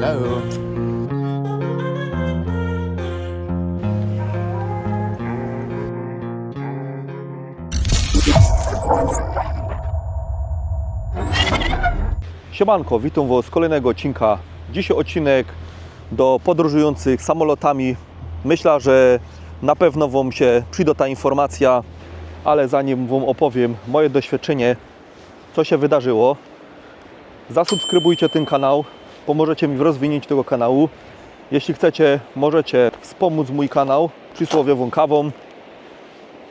Hello. Siemanko, witam Was z kolejnego odcinka. Dzisiaj odcinek do podróżujących samolotami. Myślę, że na pewno Wam się przyda ta informacja, ale zanim Wam opowiem moje doświadczenie, co się wydarzyło, zasubskrybujcie ten kanał, pomożecie mi w rozwinięciu tego kanału. Jeśli chcecie, możecie wspomóc mój kanał przysłowiową kawą.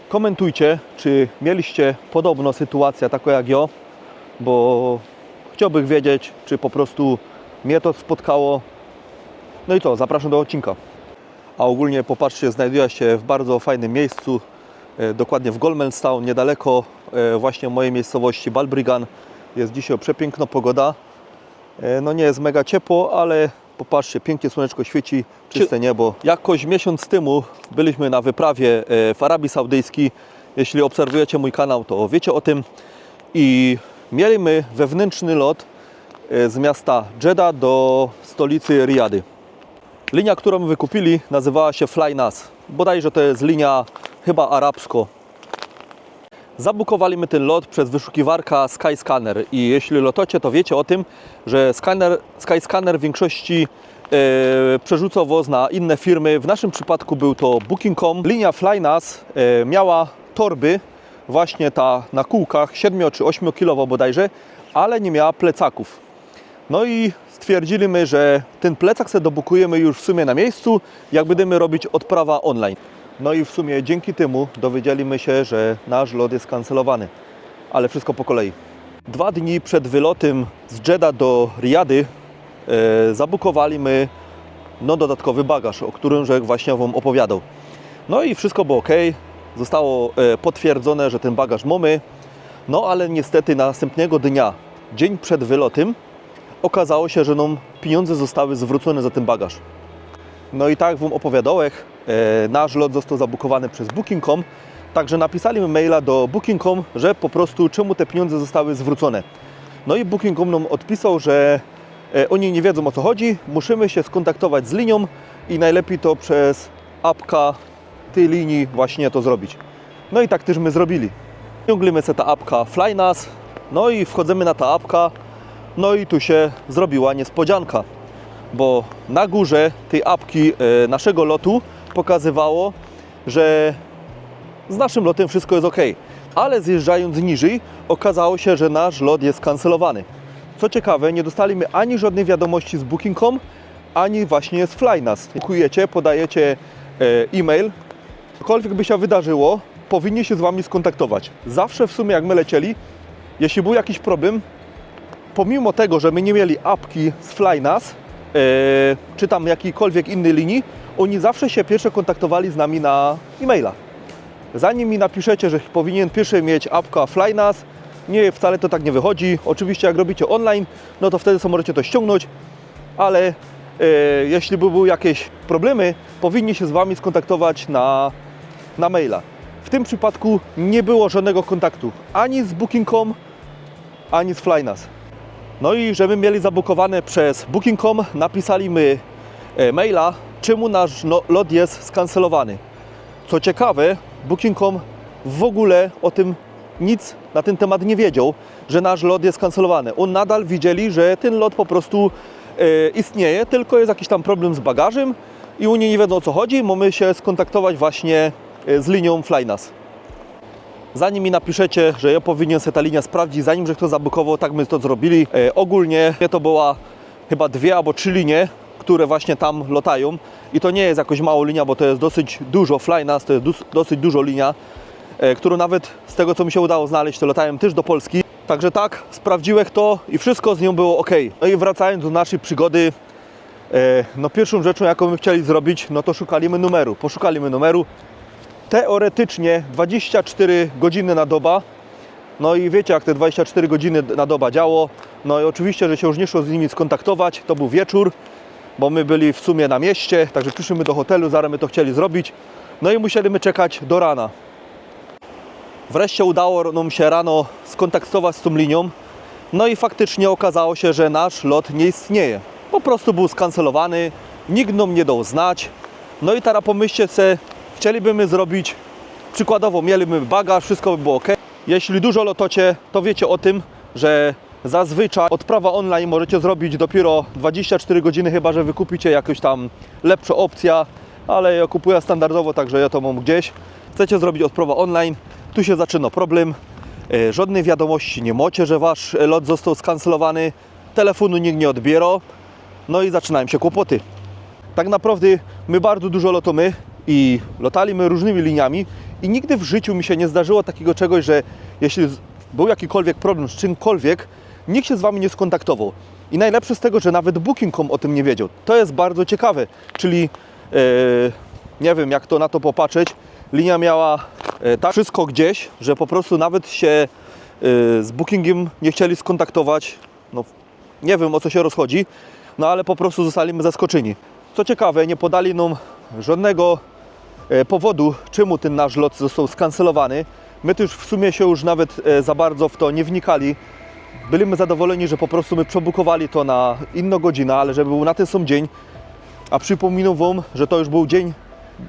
Komentujcie, czy mieliście podobną sytuację, taką jak ja, bo chciałbym wiedzieć, czy po prostu mnie to spotkało. No i co, zapraszam do odcinka. A ogólnie popatrzcie, znajduję się w bardzo fajnym miejscu, e, dokładnie w Golmenstown, niedaleko e, właśnie mojej miejscowości Balbrigan. Jest dzisiaj przepiękna pogoda. E, No nie jest mega ciepło, ale popatrzcie, pięknie słoneczko świeci, czyste niebo. Jakoś miesiąc temu byliśmy na wyprawie e, w Arabii Saudyjskiej. Jeśli obserwujecie mój kanał, to wiecie o tym. I mieliśmy wewnętrzny lot e, z miasta Jeddah do stolicy Riyady. Linia, którą wykupili, nazywała się Flynas. Bodajże to jest linia chyba arabsko. Zabukowaliśmy ten lot przez wyszukiwarka Skyscanner i jeśli lotocie, to wiecie o tym, że Scanner, Skyscanner w większości e, przerzucał woz na inne firmy. W naszym przypadku był to Booking.com. Linia Flynas e, miała torby, właśnie ta na kółkach 7 czy 8 kg bodajże, ale nie miała plecaków. No i stwierdziliśmy, że ten plecak sobie dobukujemy już w sumie na miejscu, jak będziemy robić odprawa online. No i w sumie dzięki temu dowiedzieliśmy się, że nasz lot jest kancelowany. Ale wszystko po kolei. Dwa dni przed wylotem z Jeddah do Riyady e, zabukowaliśmy no, dodatkowy bagaż, o którym że właśnie Wam opowiadał. No i wszystko było ok. Zostało e, potwierdzone, że ten bagaż mamy. No ale niestety następnego dnia, dzień przed wylotem, okazało się, że nam pieniądze zostały zwrócone za ten bagaż. No i tak Wam opowiadałem, nasz lot został zabukowany przez Booking.com, także napisali mi maila do Booking.com, że po prostu czemu te pieniądze zostały zwrócone. No i Booking.com nam odpisał, że e, oni nie wiedzą o co chodzi, musimy się skontaktować z linią i najlepiej to przez apka tej linii właśnie to zrobić. No i tak też my zrobili. Ciąglimy sobie ta apka Flynas, no i wchodzimy na ta apka, no i tu się zrobiła niespodzianka, bo na górze tej apki e, naszego lotu pokazywało, że z naszym lotem wszystko jest ok, ale zjeżdżając niżej okazało się, że nasz lot jest kancelowany. Co ciekawe, nie dostaliśmy ani żadnej wiadomości z Booking.com, ani właśnie z Flynas. Bukujecie, podajecie e, e-mail, cokolwiek by się wydarzyło, powinni się z Wami skontaktować. Zawsze w sumie jak my lecieli, jeśli był jakiś problem, pomimo tego, że my nie mieli apki z Flynas, e, czy tam jakiejkolwiek innej linii, oni zawsze się pierwsze kontaktowali z nami na e-maila. Zanim mi napiszecie, że powinien pierwszy mieć apka Flynas, nie, wcale to tak nie wychodzi. Oczywiście jak robicie online, no to wtedy możecie to ściągnąć, ale e, jeśli by były jakieś problemy, powinni się z Wami skontaktować na, na maila. W tym przypadku nie było żadnego kontaktu ani z Booking.com, ani z Flynas. No i żeby mieli zabukowane przez Booking.com, napisali my e, maila, czemu nasz no, lot jest skancelowany. Co ciekawe, Booking.com w ogóle o tym nic na ten temat nie wiedział, że nasz lot jest skancelowany. On nadal widzieli, że ten lot po prostu e, istnieje, tylko jest jakiś tam problem z bagażem i oni nie wiedzą o co chodzi. Mamy się skontaktować właśnie e, z linią Flynas. Zanim mi napiszecie, że ja powinien sobie ta linia sprawdzić, zanim że kto zabukował, tak my to zrobili. E, ogólnie to była chyba dwie albo trzy linie, które właśnie tam lotają. I to nie jest jakoś mało linia, bo to jest dosyć dużo Flynas, to jest dosyć dużo linia, e, którą nawet z tego co mi się udało znaleźć, to latałem też do Polski. Także tak, sprawdziłem to i wszystko z nią było ok. No i wracając do naszej przygody, e, no pierwszą rzeczą jaką my chcieli zrobić, no to szukaliśmy numeru. Poszukaliśmy numeru, teoretycznie 24 godziny na doba. No i wiecie, jak te 24 godziny na doba działo. No i oczywiście, że się już nie szło z nimi skontaktować. To był wieczór, bo my byli w sumie na mieście, także przyszliśmy do hotelu, zaraz my to chcieli zrobić. No i musieliśmy czekać do rana. Wreszcie udało nam się rano skontaktować z tą linią. No i faktycznie okazało się, że nasz lot nie istnieje. po prostu był skancelowany, nikt nam nie dał znać. No i teraz pomyślcie se, chcielibyśmy zrobić, przykładowo mielibyśmy bagaż, wszystko by było ok. Jeśli dużo lotocie, to wiecie o tym, że zazwyczaj odprawa online możecie zrobić dopiero 24 godziny, chyba że wykupicie jakąś tam lepszą opcja, ale ja kupuję standardowo, także ja to mam gdzieś. Chcecie zrobić odprawę online, tu się zaczyna problem. E, Żadnej wiadomości nie macie, że wasz lot został skancelowany, telefonu nikt nie odbiera, no i zaczynają się kłopoty. Tak naprawdę my bardzo dużo lotamy i lotaliśmy różnymi liniami i nigdy w życiu mi się nie zdarzyło takiego czegoś, że jeśli był jakikolwiek problem z czymkolwiek, nikt się z Wami nie skontaktował. I najlepsze z tego, że nawet Booking.com o tym nie wiedział. To jest bardzo ciekawe, czyli e, nie wiem jak to na to popatrzeć, linia miała e, tak wszystko gdzieś, że po prostu nawet się e, z Bookingiem nie chcieli skontaktować. No, nie wiem o co się rozchodzi, no ale po prostu zostaliśmy zaskoczeni. Co ciekawe, nie podali nam żadnego e, powodu, czemu ten nasz lot został skancelowany. My też w sumie się już nawet e, za bardzo w to nie wnikali. Byliśmy zadowoleni, że po prostu my przebukowali to na inną godzinę, ale żeby był na ten sam dzień. A przypominam Wam, że to już był dzień,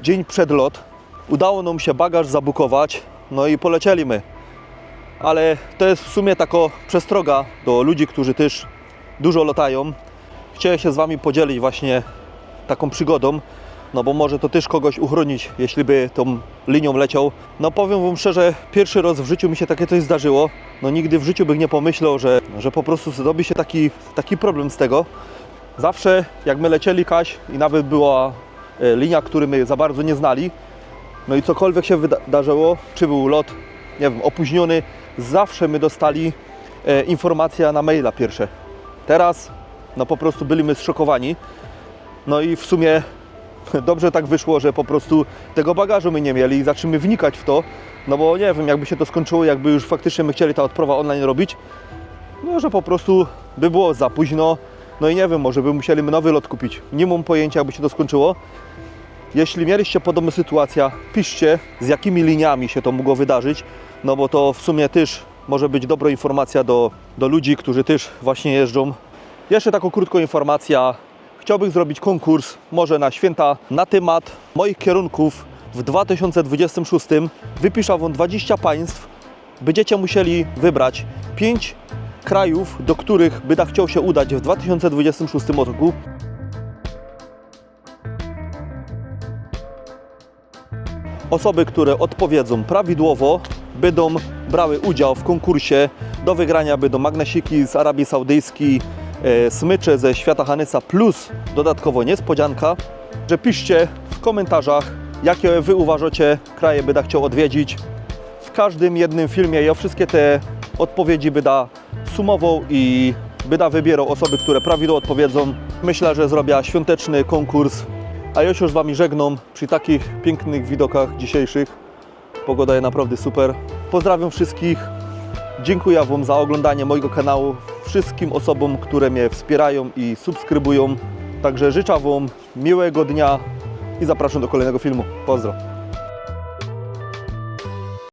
dzień przed lot. Udało nam się bagaż zabukować, no i polecieliśmy. Ale to jest w sumie taka przestroga do ludzi, którzy też dużo lotają. Chciałem się z Wami podzielić właśnie taką przygodą, no bo może to też kogoś uchronić, jeśli by tą linią leciał. No powiem Wam szczerze, pierwszy raz w życiu mi się takie coś zdarzyło. No nigdy w życiu bym nie pomyślał, że, że po prostu zrobi się taki, taki problem z tego. Zawsze jak my lecieli Kaś i nawet była e, linia, której my za bardzo nie znali, no i cokolwiek się wydarzyło, czy był lot, nie wiem, opóźniony, zawsze my dostali e, informacja na maila pierwsze. Teraz no po prostu byliśmy zszokowani. No i w sumie dobrze tak wyszło, że po prostu tego bagażu my nie mieli i zaczniemy wnikać w to, no bo nie wiem, jakby się to skończyło, jakby już faktycznie my chcieli ta odprawa online robić, no że po prostu by było za późno, no i nie wiem, może by musieli nowy lot kupić. Nie mam pojęcia, jakby się to skończyło. Jeśli mieliście podobną sytuację, piszcie z jakimi liniami się to mogło wydarzyć, no bo to w sumie też może być dobra informacja do, do ludzi, którzy też właśnie jeżdżą. Jeszcze taką krótką informacja. Chciałbym zrobić konkurs, może na święta, na temat moich kierunków w 2026. Wypiszę Wam 20 państw. Będziecie musieli wybrać 5 krajów, do których by da chciał się udać w 2026 roku. Osoby, które odpowiedzą prawidłowo, będą brały udział w konkursie. Do wygrania będą magnesiki z Arabii Saudyjskiej, smycze ze świata Hanysa plus dodatkowo niespodzianka. Że piszcie w komentarzach, jakie Wy uważacie kraje będę chciał odwiedzić. W każdym jednym filmie ja wszystkie te odpowiedzi będę sumował i będę wybierał osoby, które prawidłowo odpowiedzą. Myślę, że zrobię świąteczny konkurs. A ja się już z Wami żegnam przy takich pięknych widokach dzisiejszych. Pogoda jest naprawdę super. Pozdrawiam wszystkich. Dziękuję Wam za oglądanie mojego kanału. Wszystkim osobom, które mnie wspierają i subskrybują. Także życzę Wam miłego dnia i zapraszam do kolejnego filmu. Pozdro.